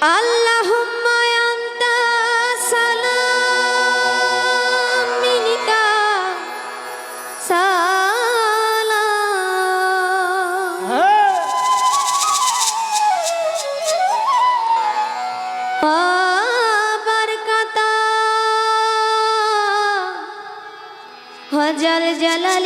اللهم أنت سلام منك سلام وبركة وجل جلال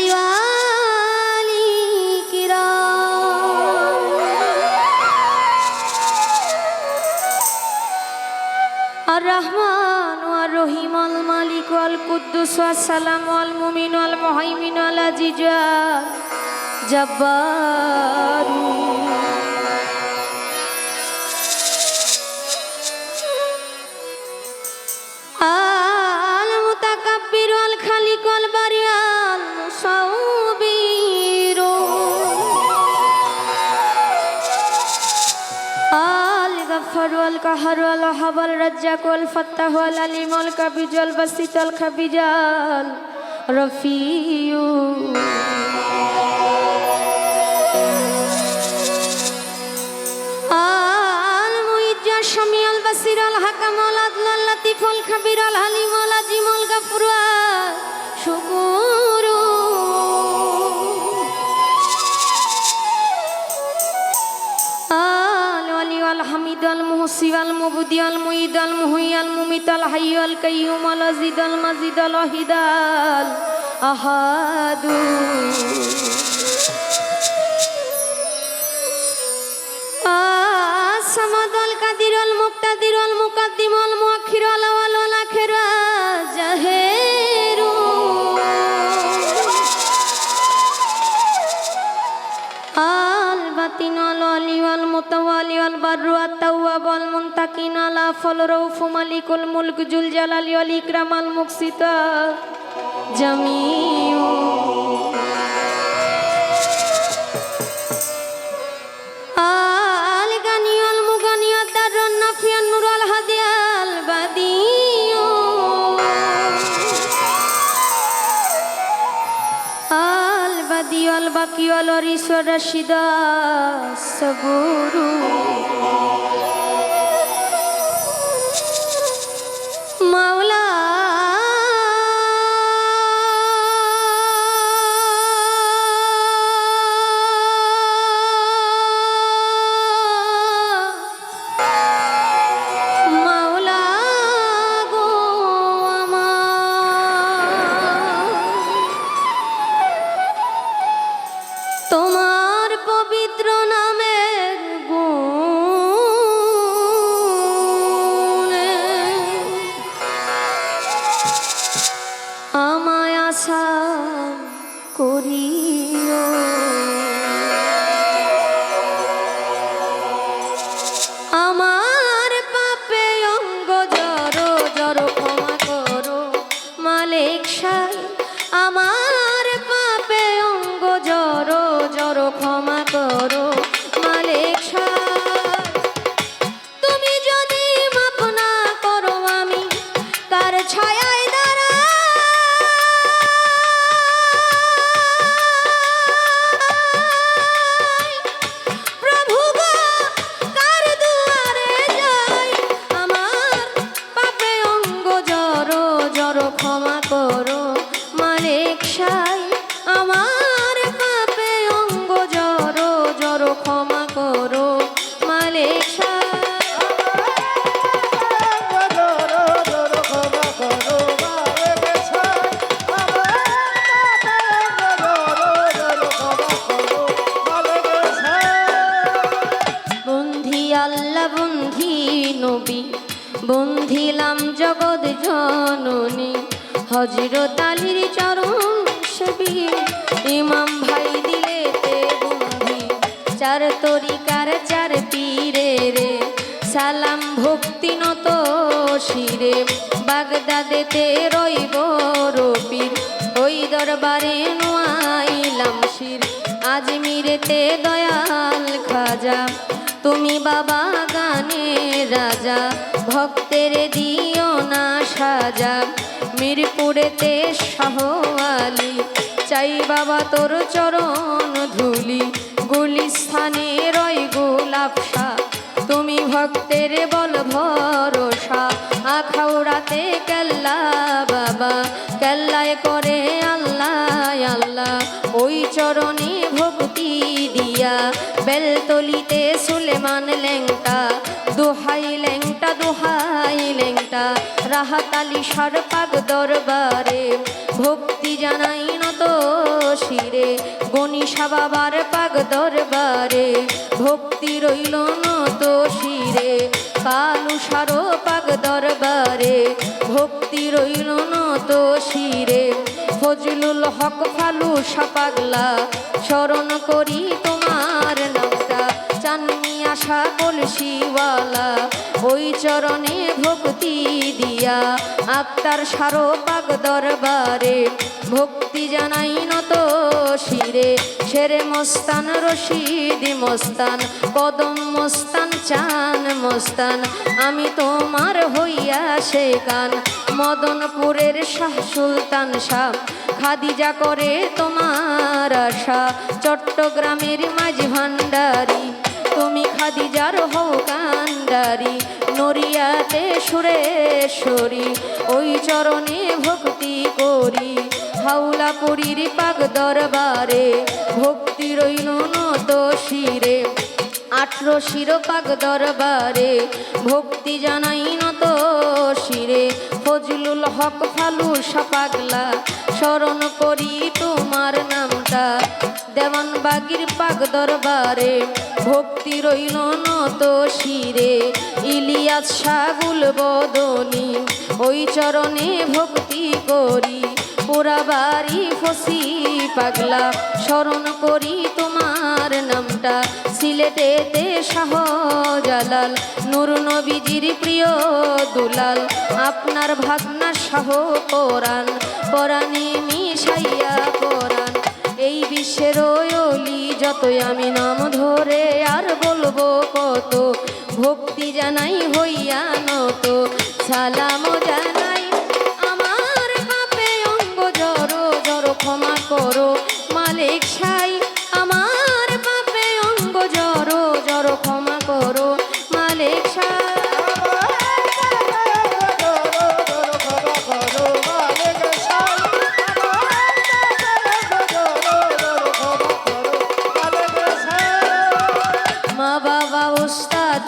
রহমান ওয়া রহিম আল মালিক আল কুদ্দুস সালাম আল মুমিন আল মহাইমিন আল আজিজা। জব্বার الغفار والقهار والوهاب والرزاق والفتاح والعليم والكبير والبسيط والخبير الرفيع المعيد الشميع البصير الحكم العدل اللطيف الخبير الحليم العظيم الغفور شكور সিওয়াল মুবুদিয়াল মুইদাল মুহিয়াল মুমিতাল হাইয়াল কাইয়ুমাল আজিদাল মাজিদাল অহিদাল আহাদু। সামাদাল কাদিরল মুক্তাদিরল মুকাদ্দিমল মুআখিরাল ওয়াল আখিরা সাকিন আলা ফল রৌফ মালিকুল মুলক জুল জালালি আল ইকরাম, আল মুকসিতা, জামিউ। আল গানি হাদি, আল বাদিউ। আল বাদিউ, আল বাকিউ, আল রিসর রাশিদা, সবুরু। আশা করিও। হজরত আলীর চরণ সেবী। ইমাম ভাই দিলে তে বন্ধি চার তরিকার চার পীরে রে। সালাম ভক্তি নত শিরে। বাগদাদেতে রইব রবির ওই দরবারে নোয়াইলাম শির। আজমিরেতে দয়াল খাজা। তুমি বাবা গানে রাজা। ভক্তের না সাজা মিরপুরেতে শাহ আলী চাই বাবা তোর চরণ ধুলি, গুলিস্থানে রয় গোলাপ তুমি ভক্তের বল ভরসা, আখাউড়াতে কেল্লা বাবা। কেল্লায় করে আল্লাহ আল্লাহ, ওই চরণে ভক্তি দিয়া। বেলতলিতে সুলেমান লেংটা দোহাই লেংটা রাহাতালি সরপাক দরবারে, ভক্তি জানাই নত শিরে, গণিসা বাবার পাক দরবারে, ভক্তি রইল নত শিরে, কালু সারো দরবারে, ভক্তি রইল নত শিরে। ফজলুল হক ফালু সাপাগলা স্মরণ করি তোমার নামটা আশা কলসিওয়ালা ওই চরণে ভক্তি দিয়া। আক্তার সারো পাক দরবারে ভক্তি জানাই নত শিরে। শেরে মস্তান রশিদ মস্তান, কদম মস্তান, চান মস্তান। আমি তোমার হইয়া সে গান, মদনপুরের শাহ সুলতান শাহ। খাদিজা করে তোমার আশা, চট্টগ্রামের মাঝি ভান্ডারি। খাদিজার হও কান্ডারি নরিয়াতে সুরেশ্বরী ওই চরণে ভক্তি করি। হাওলা পুরীর পাক দরবারে ভক্তি রইল নত শিরে আঠরো শিরোপাক দরবারে ভক্তি জানাই নত শিরে ফজলুল হক ফালু সাপাগলা, স্মরণ করি তোমার নামটা। দেওয়ান বাগির পাক দরবারে, ভক্তি রইল নত শিরে। ইলিয়াস সাগুল বদনি, ওই চরণে ভক্তি করি। পোড়া বাড়ি ফসি পাগলা, স্মরণ করি তোমার নামটা। সিলেটেতে শাহ জালাল নূর নবীজির প্রিয় দুলাল, আপনার ভাগনা শাহ কোরআন পরাণে মিশাইয়া কোরআন এই বিশ্বের অলি যতই আমি নাম ধরে আর বলব কত, ভক্তি জানাই হইয়া নত। সালাম জানাই জড়ো জড়ো, ক্ষমা করো, মালিক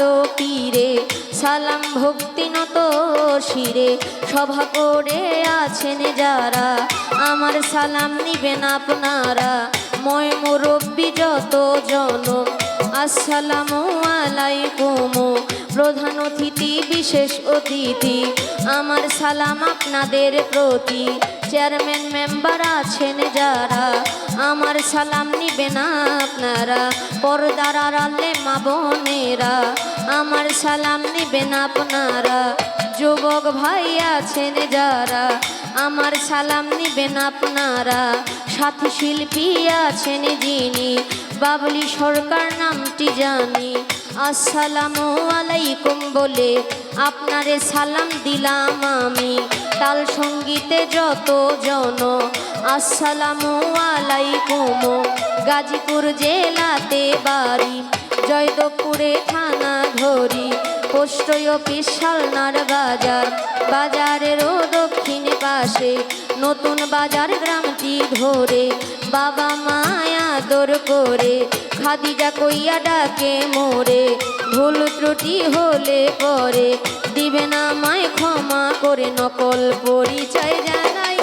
ও পীরে, সালাম ভক্তি নত শিরে, সভা করে আছেন যারা, আমার সালাম নিবেন আপনারা। ময় মুরব্বী যত জন আসসালামু আলাইকুম। প্রধান অতিথি, বিশেষ অতিথি, আমার সালাম আপনাদের প্রতি। চেয়ারম্যান মেম্বার আছেন যারা, আমার সালাম নিবেন আপনারা। পর্দার আড়ালে মা বোনেরা, আমার সালাম নিবেন আপনারা। যুবক ভাই আছেন যারা, আমার সালাম নিবেন আপনারা। সাথী শিল্পী আছেন যিনি। বাবলি সরকার নামটি জানি। আসসালামু আলাইকুম বলে আপনারে সালাম দিলাম আমি। তাল সঙ্গীতে যত জন, আসসালামু আলাইকুম। গাজীপুর জেলাতে বাড়ি। জয়দেবপুরে থানা ধরি। পোস্ট অফিস সালনার বাজার। বাজারেরও দক্ষিণ পাশে। নতুন বাজার গ্রামটি ধরে। বাবা মায়া দর করে। খাদিজা কইয়া ডাকে মোরে। ভুল ত্রুটি হলে পরে। দিবে না মায় ক্ষমা করে নকল পরিচয় জানাই